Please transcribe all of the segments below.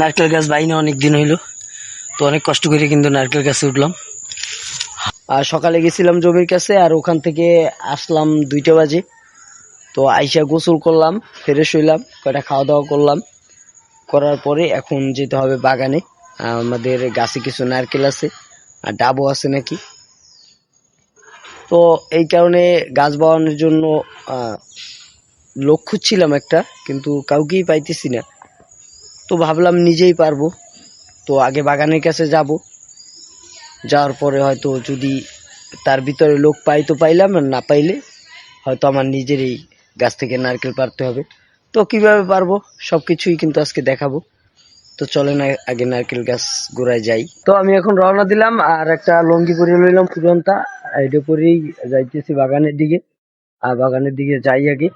নারকেল গাছ বাইনে অনেক দিন হইল, তো অনেক কষ্ট করে কিন্তু নারকেল গাছে উঠলাম। আর সকালে গেছিলাম জমির কাছে, আর ওখান থেকে আসলাম দুইটা বাজে। তো আইসা গোসল করলাম, ফ্রেশ হইলাম, কয়টা খাওয়া দাওয়া করলাম। করার পরে এখন যেতে হবে বাগানে। আমাদের গাছে কিছু নারকেল আছে। আর ডাবও আছে নাকি? তো এই কারণে গাছ বাগানোর জন্য লোক খুঁজছিলাম একটা, কিন্তু কাউকেই পাইতেছি না। তো ভাবলাম নিজেই পারব। তো আগে বাগানের কাছে যাব। যাওয়ার পরে হয়তো যদি তার ভিতরে লোক পাই তো পাইলাম, আর না পাইলে হয়তো আমার নিজেরই গাছ থেকে নারকেল পারতে হবে। তো কীভাবে পারব? সব কিছুই কিন্তু আজকে দেখাবো। তো চলেন আগে নারকেল গাছ গোড়ায় যাই। তো আমি এখন রওনা দিলাম আর একটা লঙ্গি পরে লইলাম পুরনটা এটা পরেই যাইতেছি বাগানের দিকে। আর বাগানের দিকে যাই আগে।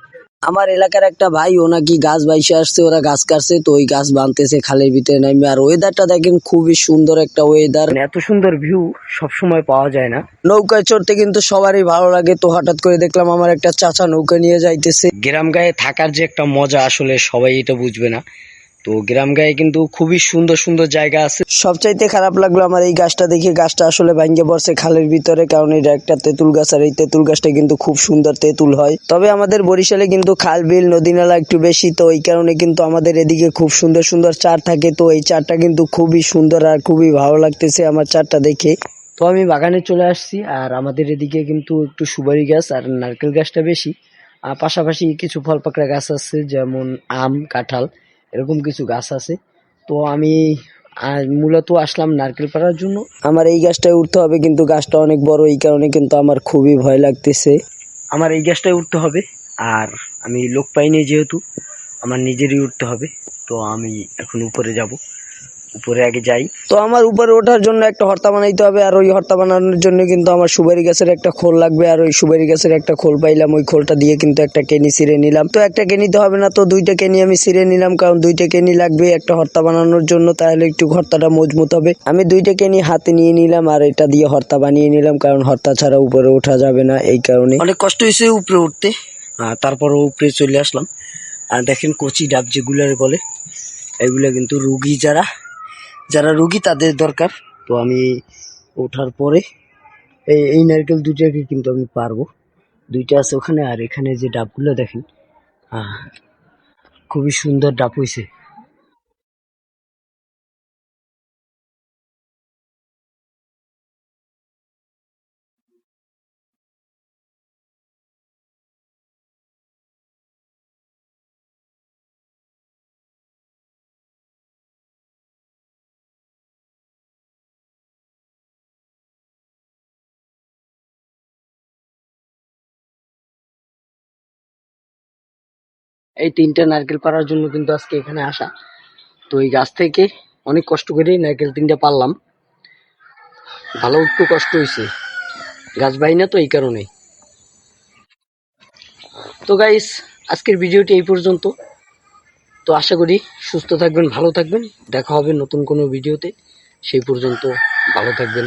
আমার এলাকার একটা ভাই ও নাকি গাছ বাইসে আসছে ওরা গাছ কাটছে তো ওই গাছ বানতেছে খালের ভিতরে নামবে আর ওয়েদারটা দেখেন খুবই সুন্দর একটা ওয়েদার এত সুন্দর ভিউ সব সময় পাওয়া যায় না। নৌকায় চড়তে কিন্তু সবারই ভালো লাগে। তো হঠাৎ করে দেখলাম আমার একটা চাচা নৌকা নিয়ে যাইতেছে। গ্রাম গায়ে থাকার যে একটা মজা আসলে সবাই এটা বুঝবে না। তো গ্রাম গায়ে কিন্তু খুবই সুন্দর সুন্দর জায়গা আছে। সবচাইতে খারাপ লাগল আমার এই গাছটা দেখে। গাছটা আসলে ভাঙ্গে পড়ছে খালের ভিতরে, কারণ এটা একটা তেঁতুল গাছ, আর এই তেঁতুল গাছটা কিন্তু খুব সুন্দর তেঁতুল হয়। তবে আমাদের বরিশালে কিন্তু খাল, বিল, নদী নালা একটু বেশি, তো এই কারণে কিন্তু আমাদের এদিকে খুব সুন্দর সুন্দর চার থাকে। তো এই চারটা কিন্তু খুবই সুন্দর আর খুবই ভালো লাগতেছে আমার চারটা দেখে। তো আমি বাগানে চলে আসছি, আর আমাদের এদিকে কিন্তু একটু সুপারি গাছ আর নারকেল গাছটা বেশি। আর পাশাপাশি কিছু ফল পাকড়া গাছ আছে, যেমন আম, কাঁঠাল। এরকম কিছু গাছ আছে। তো আমি মূলত আসলাম নারকেল পাড়ার জন্য। আমার এই গাছটায় উঠতে হবে কিন্তু গাছটা অনেক বড়, এই কারণে কিন্তু আমার খুবই ভয় লাগতেছে। আমার এই গাছটায় উঠতে হবে, আর আমি লোক পাইনি যেহেতু, আমার নিজেরই উঠতে হবে। তো আমি এখন উপরে যাব। উপরে আগে যাই। তো আমার উপরে ওঠার জন্য একটা হর্তা বানাইতে হবে আর ওই হর্তা বানানোর জন্য কিন্তু আমার সুপারি গাছের একটা খোল লাগবে আর ওই সুপারি গাছের একটা খোল পাইলাম ওই খোলটা দিয়ে কিন্তু একটা কেনি ছিঁড়ে নিলাম। তো একটা কেনিতে হবে না তো দুইটা কেনি আমি ছিঁড়ে নিলাম কারণ দুইটা কেনি লাগবে একটা হর্তা বানানোর জন্য তাহলে একটু হর্তাটা মজবুত হবে। আমি দুইটা কেনি হাতে নিয়ে নিলাম আর এটা দিয়ে হর্তা বানিয়ে নিলাম কারণ হর্তা ছাড়া উপরে ওঠা যাবে না এই কারণে। অনেক কষ্ট হয়েছে উপরে উঠতে। তারপর উপরে চলে আসলাম। আর দেখেন কচি ডাব যেগুলার বলে এগুলো কিন্তু রুগী যারা যারা রুগী, তাদের দরকার। তো আমি ওঠার পরে এই এই নারকেল দুইটাকে কিন্তু আমি পারব। দুইটা আছে ওখানে, আর এখানে যে ডাবগুলো দেখেন খুবই সুন্দর ডাব হয়েছে এই তিনটা নারকেল পাড়ার জন্য কিন্তু আজকে এখানে আসা। তো এই গাছ থেকে অনেক কষ্ট করে নারকেল তিনটা পারলাম ভালো একটু কষ্ট হয়েছে গাছ বাই না তো এই কারণে। তো গাইস আজকের ভিডিওটি এই পর্যন্ত। তো আশা করি সুস্থ থাকবেন, ভালো থাকবেন। দেখা হবে নতুন কোনো ভিডিওতে। সেই পর্যন্ত ভালো থাকবেন।